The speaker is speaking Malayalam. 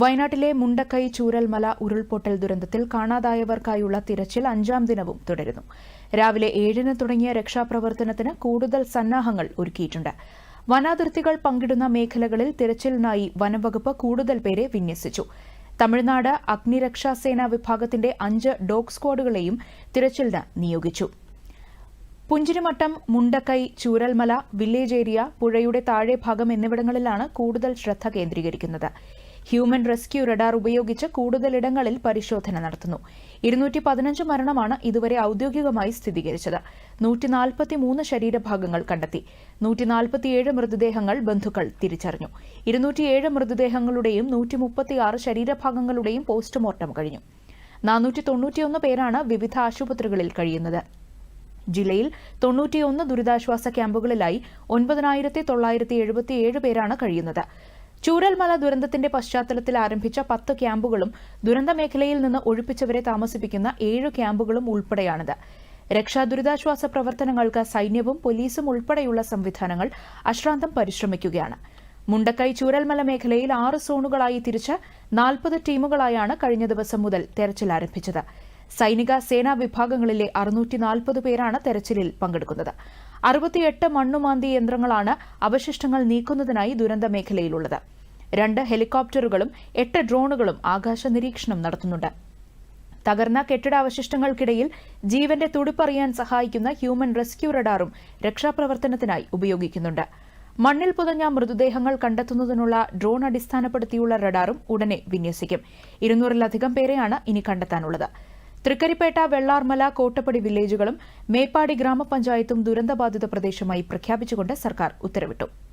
വയനാട്ടിലെ മുണ്ടക്കൈ ചൂരൽമല ഉരുൾപൊട്ടൽ ദുരന്തത്തിൽ കാണാതായവർക്കായുള്ള തിരച്ചിൽ അഞ്ചാം ദിനവും തുടരുന്നു. രാവിലെ ഏഴിന് തുടങ്ങിയ രക്ഷാപ്രവർത്തനത്തിന് കൂടുതൽ സന്നാഹങ്ങൾ ഒരുക്കിയിട്ടുണ്ട്. വനാതിർത്തികൾ പങ്കിടുന്ന മേഖലകളിൽ തിരച്ചിലിനായി വനംവകുപ്പ് കൂടുതൽ പേരെ വിന്യസിച്ചു. തമിഴ്നാട് അഗ്നിരക്ഷാസേന വിഭാഗത്തിന്റെ അഞ്ച് ഡോഗ് സ്ക്വാഡുകളെയും തിരച്ചിലിന് നിയോഗിച്ചു. പുഞ്ചിരിമട്ടം മുണ്ടക്കൈ ചൂരൽമല വില്ലേജ് ഏരിയ പുഴയുടെ താഴെ ഭാഗം എന്നിവിടങ്ങളിലാണ് കൂടുതൽ ശ്രദ്ധ കേന്ദ്രീകരിക്കുന്നത്. ഹ്യൂമൻ റെസ്ക്യൂ റഡാർ ഉപയോഗിച്ച് കൂടുതലിടങ്ങളിൽ പരിശോധന നടത്തുന്നു. ഇരുന്നൂറ്റി പതിനഞ്ച് മരണമാണ് ഇതുവരെ ഔദ്യോഗികമായി സ്ഥിരീകരിച്ചത്. നൂറ്റിനാൽപ്പത്തിമൂന്ന് ശരീരഭാഗങ്ങൾ കണ്ടെത്തി. നൂറ്റിനാൽപ്പത്തിയേഴ് മൃതദേഹങ്ങൾ ബന്ധുക്കൾ തിരിച്ചറിഞ്ഞു. ഇരുന്നൂറ്റിയേഴ് മൃതദേഹങ്ങളുടെയും നൂറ്റിമുപ്പത്തിയാറ് ശരീരഭാഗങ്ങളുടെയും പോസ്റ്റ്മോർട്ടം കഴിഞ്ഞു. നാനൂറ്റി തൊണ്ണൂറ്റിയൊന്ന് പേരാണ് വിവിധ ആശുപത്രികളിൽ കഴിയുന്നത്. ജില്ലയിൽ തൊണ്ണൂറ്റിയൊന്ന് ദുരിതാശ്വാസ ക്യാമ്പുകളിലായി ഒൻപതിനായിരത്തി തൊള്ളായിരത്തി എഴുപത്തിയേഴ് പേരാണ് കഴിയുന്നത്. ചൂരൽമല ദുരന്തത്തിന്റെ പശ്ചാത്തലത്തിൽ ആരംഭിച്ച പത്ത് ക്യാമ്പുകളും ദുരന്ത മേഖലയിൽ നിന്ന് ഒഴിപ്പിച്ചവരെ താമസിപ്പിക്കുന്ന ഏഴ് ക്യാമ്പുകളും ഉൾപ്പെടെയാണിത്. രക്ഷാ ദുരിതാശ്വാസ പ്രവർത്തനങ്ങൾക്ക് സൈന്യവും പോലീസും ഉൾപ്പെടെയുള്ള സംവിധാനങ്ങൾ അശ്രാന്തം പരിശ്രമിക്കുകയാണ്. മുണ്ടക്കൈ ചൂരൽമല മേഖലയിൽ ആറ് സോണുകളായി തിരിച്ച് നാൽപ്പത് ടീമുകളായാണ് കഴിഞ്ഞ ദിവസം മുതൽ തെരച്ചിൽ ആരംഭിച്ചത്. സൈനിക സേനാ വിഭാഗങ്ങളിലെ അറുന്നൂറ്റി നാൽപ്പത് പേരാണ് തെരച്ചിലിൽ പങ്കെടുക്കുന്നത്. അറുപത്തിയെട്ട് മണ്ണുമാന്തി യന്ത്രങ്ങളാണ് അവശിഷ്ടങ്ങൾ നീക്കുന്നതിനായി ദുരന്ത മേഖലയിലുള്ളത്. രണ്ട് ഹെലികോപ്റ്ററുകളും എട്ട് ഡ്രോണുകളും ആകാശ നിരീക്ഷണം നടത്തുന്നുണ്ട്. തകർന്ന കെട്ടിടാവശിഷ്ടങ്ങൾക്കിടയിൽ ജീവന്റെ തുടിപ്പറിയാൻ സഹായിക്കുന്ന ഹ്യൂമൻ റെസ്ക്യൂ റഡാറും രക്ഷാപ്രവർത്തനത്തിനായി ഉപയോഗിക്കുന്നുണ്ട്. മണ്ണിൽ പുതഞ്ഞ മൃതദേഹങ്ങൾ കണ്ടെത്തുന്നതിനുള്ള ഡ്രോൺ അടിസ്ഥാനപ്പെടുത്തിയുള്ള റഡാറും ഉടനെ വിന്യസിക്കും. ഇരുന്നൂറിലധികം പേരെയാണ് ഇനി കണ്ടെത്താനുള്ളത്. തൃക്കരിപ്പേട്ട വെള്ളാർമല കോട്ടപ്പടി വില്ലേജുകളും മേപ്പാടി ഗ്രാമപഞ്ചായത്തും ദുരന്തബാധിത പ്രദേശമായി പ്രഖ്യാപിച്ചുകൊണ്ട് സർക്കാർ ഉത്തരവിട്ടു.